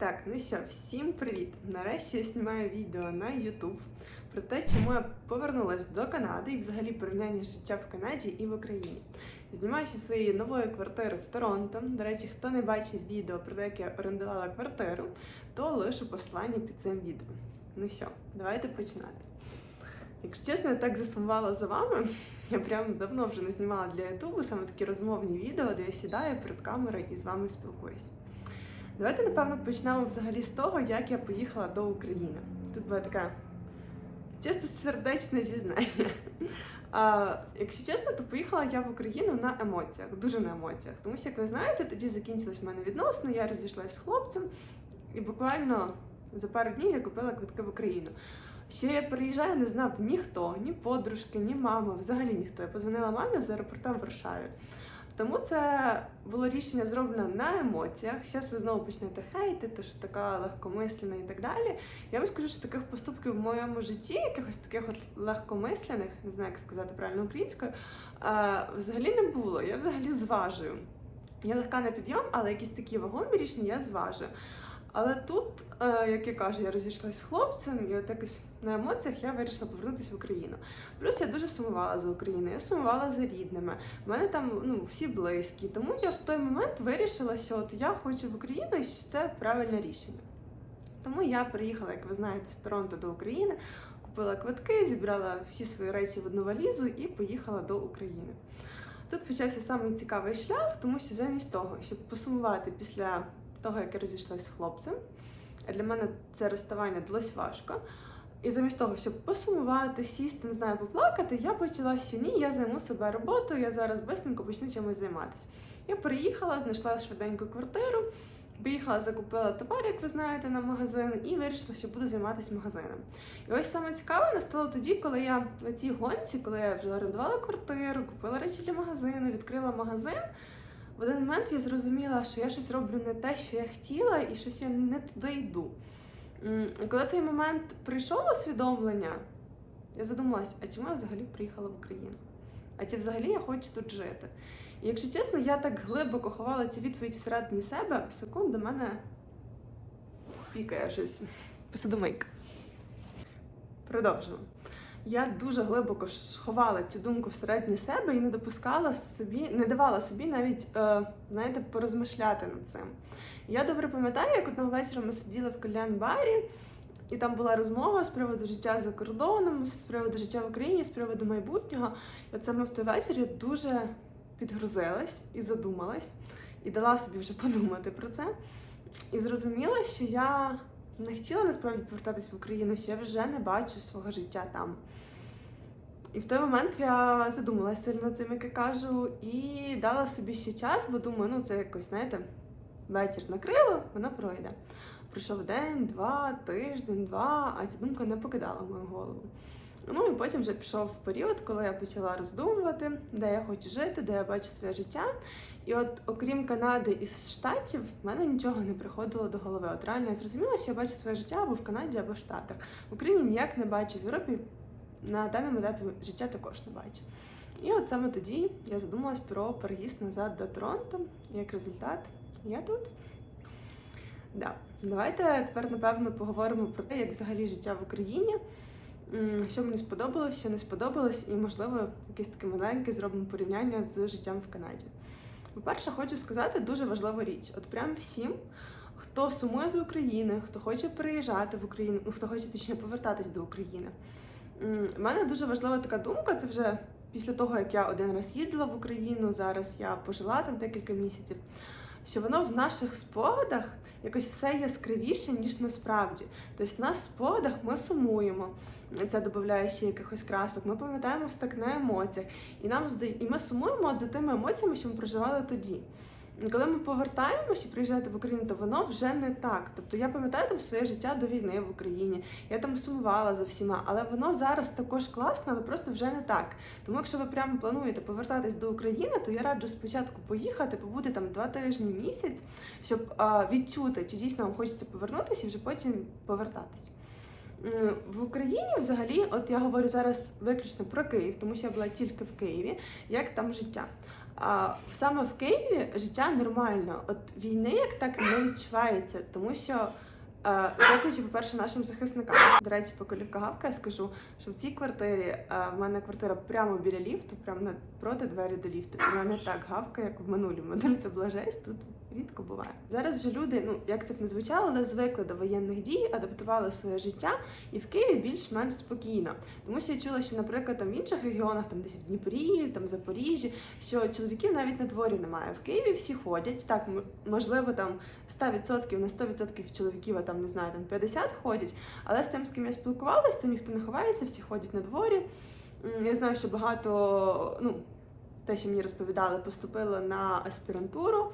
Так, ну що, всім привіт! Нарешті я знімаю відео на YouTube про те, чому я повернулася до Канади і взагалі порівняння життя в Канаді і в Україні. Знімаюся своєї нової квартири в Торонто. До речі, хто не бачив відео про те, як я орендувала квартиру, то лишу послання під цим відео. Ну що, давайте починати. Якщо чесно, я так засумувала за вами. Я прям давно вже не знімала для Ютубу саме такі розмовні відео, де я сідаю перед камерою і з вами спілкуюсь. Давайте, напевно, почнемо взагалі з того, як я поїхала до України. Тут була така чисто сердечне зізнання. А, якщо чесно, то поїхала я в Україну на емоціях, дуже на емоціях. Тому що, як ви знаєте, тоді закінчились в мене відносини, я розійшлася з хлопцем, і буквально за пару днів я купила квитки в Україну. Ще я приїжджаю, не знав ніхто, ні подружки, ні мама, взагалі ніхто. Я позвонила мамі з аеропорта в Варшаві. Тому це було рішення зроблено на емоціях. Зараз ви знову почнете хейтити, що така легкомисленна і так далі. Я вам скажу, що таких поступків в моєму житті, якихось таких от легкомислених, не знаю, як сказати правильно українською, е, взагалі не було. Я взагалі зважую. Я легка на підйом, але якісь такі вагомі рішення я зважую. Але тут, е, як я кажу, я розійшлася з хлопцем, і от якось на емоціях я вирішила повернутися в Україну. Плюс я дуже сумувала за Україною, я сумувала за рідними. У мене там ну, всі близькі. Тому я в той момент вирішила, що от я хочу в Україну, і це правильне рішення. Тому я приїхала, як ви знаєте, з Торонто до України, купила квитки, зібрала всі свої речі в одну валізу і поїхала до України. Тут почався самий цікавий шлях, тому що замість того, щоб посумувати після того, як я розійшлася з хлопцем, для мене це розставання далось важко. І замість того, щоб посумувати, сісти, не знаю, поплакати, я почала, що ні, я займу себе роботою, я зараз бистренько почну чимось займатися. Я приїхала, знайшла швиденьку квартиру, поїхала, закупила товар, як ви знаєте, на магазин, і вирішила, що буду займатися магазином. І ось саме цікаве настало тоді, коли я в цій гонці, коли я вже орендувала квартиру, купила речі для магазину, відкрила магазин. В один момент я зрозуміла, що я щось роблю не те, що я хотіла, і щось я не туди йду. Коли цей момент прийшов усвідомлення, я задумалась, а чому я взагалі приїхала в Україну? А чи взагалі я хочу тут жити? І якщо чесно, я так глибоко ховала цю відповідь всередині себе, в секунду мене пікає щось посудомийка. Продовжимо. Я дуже глибоко ховала цю думку всередині себе і не допускала собі, не давала собі навіть, е, знаєте, порозмишляти над цим. Я добре пам'ятаю, як одного вечора ми сиділи в кальян-барі, і там була розмова з приводу життя за кордоном, з приводу життя в Україні, з приводу майбутнього. І от саме в той вечір я дуже підгрузилась і задумалась, і дала собі вже подумати про це. І зрозуміла, що я не хотіла насправді повертатись в Україну, що я вже не бачу свого життя там. І в той момент я задумалася сильно над цим, як я кажу, і дала собі ще час, бо думаю, ну це якось, знаєте, вечір накрило, воно пройде. Пройшов день, два, тиждень, два, а ця думка не покидала мою голову. Ну і потім вже пішов період, коли я почала роздумувати, де я хочу жити, де я бачу своє життя. І от, окрім Канади і Штатів, в мене нічого не приходило до голови. От реально я зрозуміла, що я бачу своє життя або в Канаді, або в Штатах. В Україні ніяк не бачу, в Європі на даному етапі життя також не бачу. І от саме тоді я задумалась про переїзд назад до Торонто. І як результат, я тут. Да. Давайте тепер, напевно, поговоримо про те, як взагалі життя в Україні, що мені сподобалось, що не сподобалось, і, можливо, якесь таке маленьке зробимо порівняння з життям в Канаді. По-перше, хочу сказати дуже важливу річ. От прям всім, хто сумує з України, хто хоче приїжджати в Україну, ну хто хоче точніше повертатись до України. У мене дуже важлива така думка. Це вже після того, як я один раз їздила в Україну, зараз я пожила там декілька місяців. Що воно в наших спогадах якось все яскравіше, ніж насправді. Тобто в нас в спогадах ми сумуємо. Це додає ще якихось красок. Ми пам'ятаємо все так на емоціях, і нам і ми сумуємо от за тими емоціями, що ми проживали тоді. Коли ми повертаємося і приїжджаєте в Україну, то воно вже не так. Тобто я пам'ятаю там своє життя до війни в Україні. Я там сумувала за всіма, але воно зараз також класно, але просто вже не так. Тому якщо ви прямо плануєте повертатись до України, то я раджу спочатку поїхати, побути там два тижні місяць, щоб відчути, чи дійсно вам хочеться повернутися, і вже потім повертатись. В Україні взагалі, от я говорю зараз виключно про Київ, тому що я була тільки в Києві, як там життя. А саме в Києві життя нормально. От війни як так не відчувається, тому що. е, Дякуючи, по-перше, нашим захисникам. До речі, поки Лівка я скажу, що в цій квартирі е, в мене квартира прямо біля ліфту, прямо напроти двері до ліфту. Вона не так гавкає, як в минулій. В минулі це була жесть, тут рідко буває. Зараз вже люди, ну як це б не звучало, але звикли до воєнних дій, адаптували своє життя, і в Києві більш-менш спокійно. Тому що я чула, що, наприклад, там в інших регіонах, там десь в Дніпрі, там в Запоріжжі, що чоловіків навіть на дворі немає. В Києві всі ходять. Так, можливо, там 100% на 100% чоловіків, а там не знаю, там 50 ходять. Але з тим, з ким я спілкувалась, то ніхто не ховається, всі ходять на дворі. Я знаю, що багато, ну, те, що мені розповідали, поступило на аспірантуру.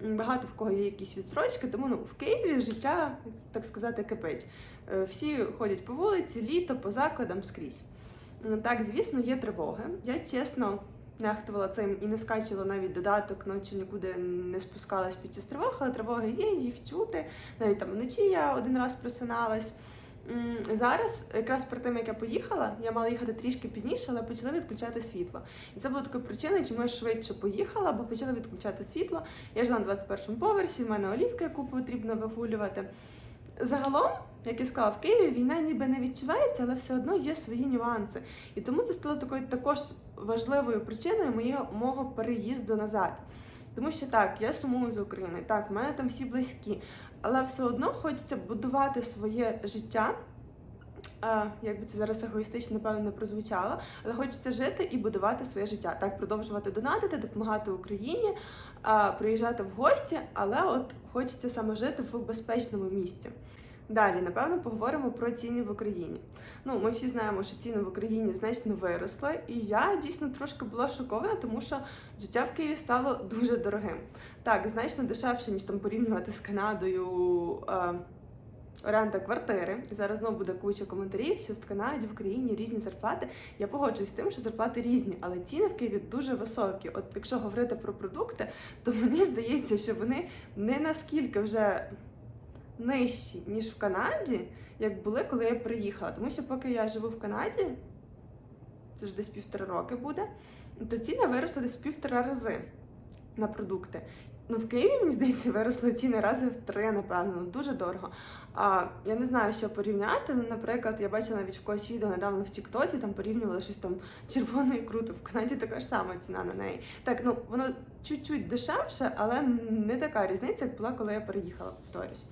Багато в кого є якісь відстрочки, тому ну, в Києві життя, так сказати, кипить. Е, Всі ходять по вулиці, літо, по закладам скрізь. Так, звісно, є тривоги. Я чесно нехтувала цим і не скачила навіть додаток, ночі нікуди не спускалась під час тривог, але тривоги є, їх чути. Навіть там вночі я один раз просиналась. Зараз, якраз перед тим, як я поїхала, я мала їхати трішки пізніше, але почали відключати світло. І це була така причина, чому я швидше поїхала, бо почали відключати світло. Я жила на 21 поверсі, в мене олівка, яку потрібно вигулювати. Загалом, як я сказала, в Києві війна ніби не відчувається, але все одно є свої нюанси. І тому це стало такою також важливою причиною моєго мого переїзду назад. Тому що так, я сумую за Україною, так, в мене там всі близькі, але все одно хочеться будувати своє життя. Як би це зараз егоїстично, напевно, не прозвучало, але хочеться жити і будувати своє життя. Так, продовжувати донатити, допомагати Україні, приїжджати в гості, але от хочеться саме жити в безпечному місці. Далі, напевно, поговоримо про ціни в Україні. Ну, ми всі знаємо, що ціни в Україні значно виросли, і я дійсно трошки була шокована, тому що життя в Києві стало дуже дорогим. Так, значно дешевше, ніж там порівнювати з Канадою. Е, Оренда квартири. Зараз знову буде куча коментарів, що в Канаді, в Україні різні зарплати. Я погоджуюсь з тим, що зарплати різні, але ціни в Києві дуже високі. От якщо говорити про продукти, то мені здається, що вони не наскільки вже нижчі, ніж в Канаді, як були, коли я приїхала. Тому що поки я живу в Канаді, це ж десь півтора роки буде, то ціни виросли десь півтора рази на продукти. Ну, в Києві, мені здається, виросли ціни рази в три, напевно, ну дуже дорого. А я не знаю, що порівняти. Ну, наприклад, я бачила навіть в когось відео недавно в Тіктоці, там порівнювали щось там червоне і круто. В Канаді така ж сама ціна на неї. Так, ну воно чуть-чуть дешевше, але не така різниця, як була, коли я переїхала, повторюсь.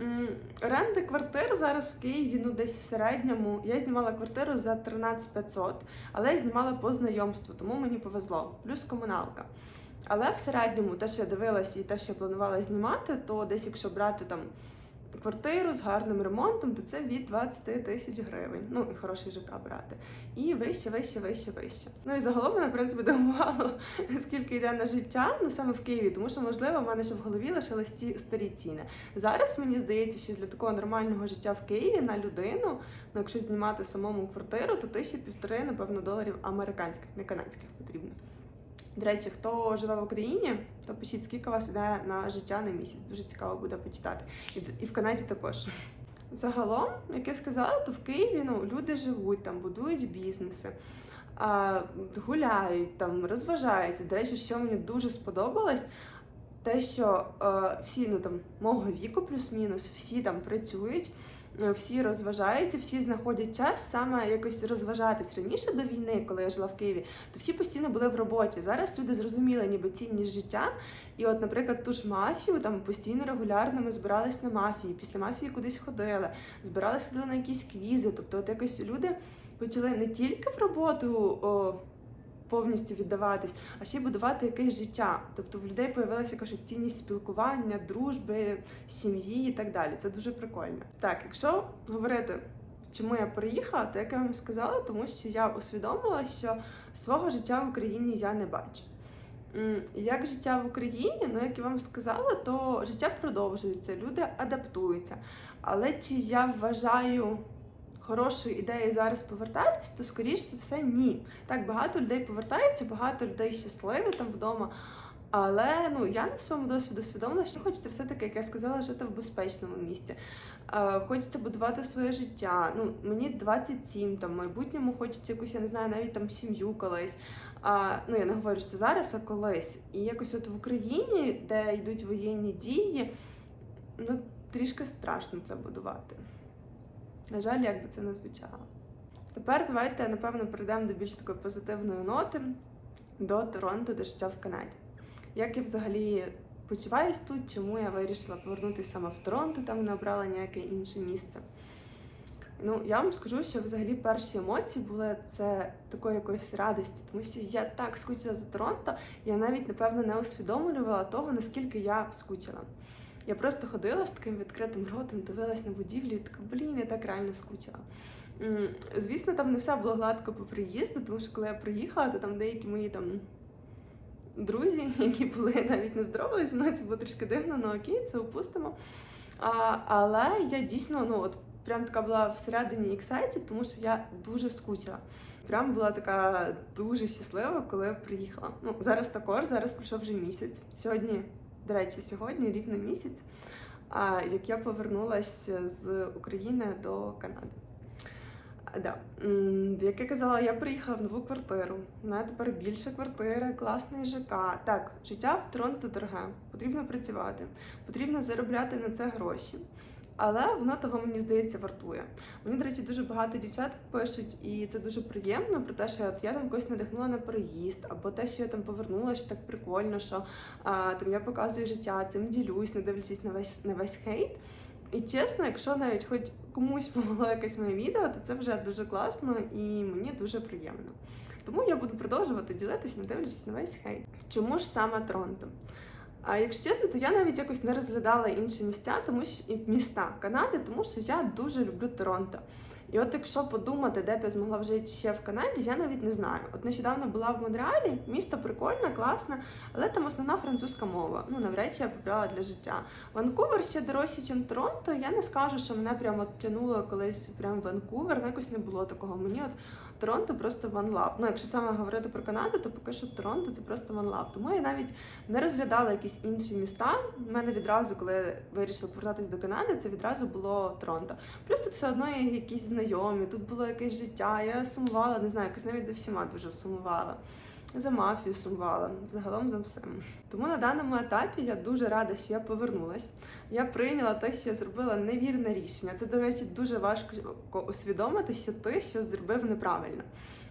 М, Оренди квартир зараз в Києві ну десь в середньому. Я знімала квартиру за 13 500, але я знімала по знайомству, тому мені повезло. Плюс комуналка. Але в середньому, те, що я дивилася і те, що я планувала знімати, то десь якщо брати там квартиру з гарним ремонтом, то це від 20 тисяч гривень. Ну і хороший ЖК брати. І вище, вище, вище, вище. Ну і загалом мене, в принципі, дивувало, скільки йде на життя, ну саме в Києві, тому що, можливо, в мене ще в голові лишились ті старі ціни. Зараз мені здається, що для такого нормального життя в Києві на людину, ну якщо знімати самому квартиру, то тисячі півтори, напевно, доларів американських, не канадських потрібно. До речі, хто живе в Україні, то пишіть, скільки вас йде на життя на місяць. Дуже цікаво буде почитати. І, в Канаді також. Загалом, як я сказала, то в Києві ну, люди живуть там, будують бізнеси, гуляють там, розважаються. До речі, що мені дуже сподобалось, те, що е, всі ну там мого віку, плюс-мінус, всі там працюють. Е, Всі розважаються, всі знаходять час саме якось розважатись раніше до війни, коли я жила в Києві, то всі постійно були в роботі. Зараз люди зрозуміли ніби цінність життя. І, от, наприклад, ту ж мафію там постійно регулярно ми збирались на мафії. Після мафії кудись ходили, збирались ходили на якісь квізи. Тобто, от якось люди почали не тільки в роботу. О, Повністю віддаватись, а ще й будувати якесь життя. Тобто в людей появилася якась цінність спілкування, дружби, сім'ї і так далі. Це дуже прикольно. Так, якщо говорити, чому я приїхала, то як я вам сказала, тому що я усвідомила, що свого життя в Україні я не бачу. Як життя в Україні, ну як я вам сказала, то життя продовжується, люди адаптуються. Але чи я вважаю хорошою ідеєю зараз повертатись, то скоріш за все ні. Так, багато людей повертаються, багато людей щасливі там вдома. Але ну я на своєму досвіду усвідомила, що хочеться все-таки, як я сказала, жити в безпечному місті. Е, хочеться будувати своє життя. Ну мені 27, там в майбутньому хочеться якусь, я не знаю, навіть там сім'ю колись. А, ну я не говорю, що це зараз, а колись. І якось от в Україні, де йдуть воєнні дії, ну трішки страшно це будувати. На жаль, як би це не звучало. Тепер давайте, напевно, перейдемо до більш такої позитивної ноти до Торонто, до життя в Канаді. Як я взагалі почуваюсь тут, чому я вирішила повернутися саме в Торонто, там не обрала ніяке інше місце. Ну, я вам скажу, що взагалі перші емоції були це такої якоїсь радості, тому що я так скучила за Торонто, я навіть напевно не усвідомлювала того, наскільки я скучила. Я просто ходила з таким відкритим ротом, дивилась на будівлі, і така, блін, я так реально скучила. Звісно, там не все було гладко по приїзду, тому що коли я приїхала, то там деякі мої там друзі, які були навіть не зі мною це було трішки дивно, ну окей, це опустимо. А, але я дійсно, ну от прям така була всередині excited, тому що я дуже скучила. Прям була така дуже щаслива, коли приїхала. Ну, зараз також, зараз пройшов вже місяць. Сьогодні, до речі, сьогодні рівно місяць, як я повернулася з України до Канади. Да. Як я казала, я приїхала в нову квартиру. У мене тепер більша квартира, класний ЖК. Так, життя в Торонто дороге. Потрібно працювати, потрібно заробляти на це гроші. Але воно того мені здається вартує. Мені, до речі, дуже багато дівчат пишуть, і це дуже приємно про те, що от я там когось надихнула на переїзд, або те, що я там повернулася, так прикольно, що а, там я показую життя, цим ділюсь, не дивлячись на весь на весь хейт. І чесно, якщо навіть хоч комусь помогло якесь моє відео, то це вже дуже класно і мені дуже приємно. Тому я буду продовжувати ділитися, не дивлячись на весь хейт. Чому ж саме Торонто? А якщо чесно, то я навіть якось не розглядала інші місця, тому що міста Канади, тому що я дуже люблю Торонто. І от якщо подумати, де б я змогла вже ще в Канаді, я навіть не знаю. От нещодавно була в Монреалі, місто прикольне, класне, але там основна французька мова. Ну навряд чи я побрала для життя. Ванкувер ще дорожче, ніж Торонто. Я не скажу, що мене прямо тянуло колись прям в Ванкувер. Ну, якось не було такого. Мені от Торонто просто one love. Ну, якщо саме говорити про Канаду, то поки що Торонто це просто one love. Тому я навіть не розглядала якісь інші міста. У мене відразу, коли я вирішила повертатись до Канади, це відразу було Торонто. Плюс тут все одно є якісь знайомі, тут було якесь життя. Я сумувала, не знаю, якось навіть за всіма дуже сумувала. За мафію сумувала, загалом за всім. Тому на даному етапі я дуже рада, що я повернулась. Я прийняла те, що я зробила невірне рішення. Це, до речі, дуже важко усвідомити, що ти щось зробив неправильно.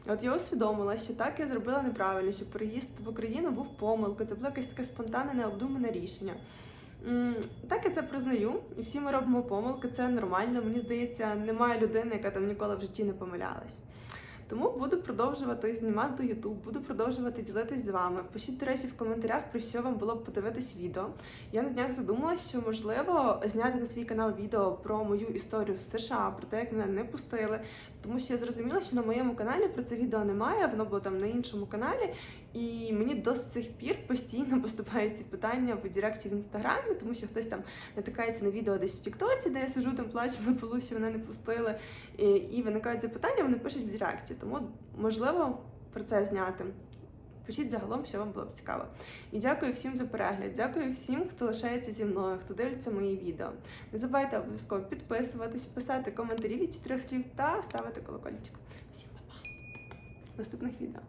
От я усвідомила, що так я зробила неправильно, що переїзд в Україну був помилкою, це було якесь таке спонтанне, необдумане рішення. Так я це признаю, і всі ми робимо помилки, це нормально. Мені здається, немає людини, яка там ніколи в житті не помилялась. Тому буду продовжувати знімати YouTube, буду продовжувати ділитись з вами. Пишіть, до речі, в коментарях, про що вам було б подивитись відео. Я на днях задумалася, що можливо зняти на свій канал відео про мою історію з США, про те, як мене не пустили. Тому що я зрозуміла, що на моєму каналі про це відео немає, воно було там на іншому каналі. І мені до сих пір постійно поступають ці питання в Директі в інстаграмі, тому що хтось там натикається на відео десь в Тіктоці, де я сижу там плачу на полу, що мене не пустили. І, і виникають запитання, вони пишуть в Директі. Тому можливо про це зняти. Пишіть загалом, що вам було б цікаво. І дякую всім за перегляд. Дякую всім, хто лишається зі мною, хто дивиться мої відео. Не забувайте обов'язково підписуватись, писати коментарі від чотирьох слів та ставити колокольчик. Всім па-па! Наступних відео.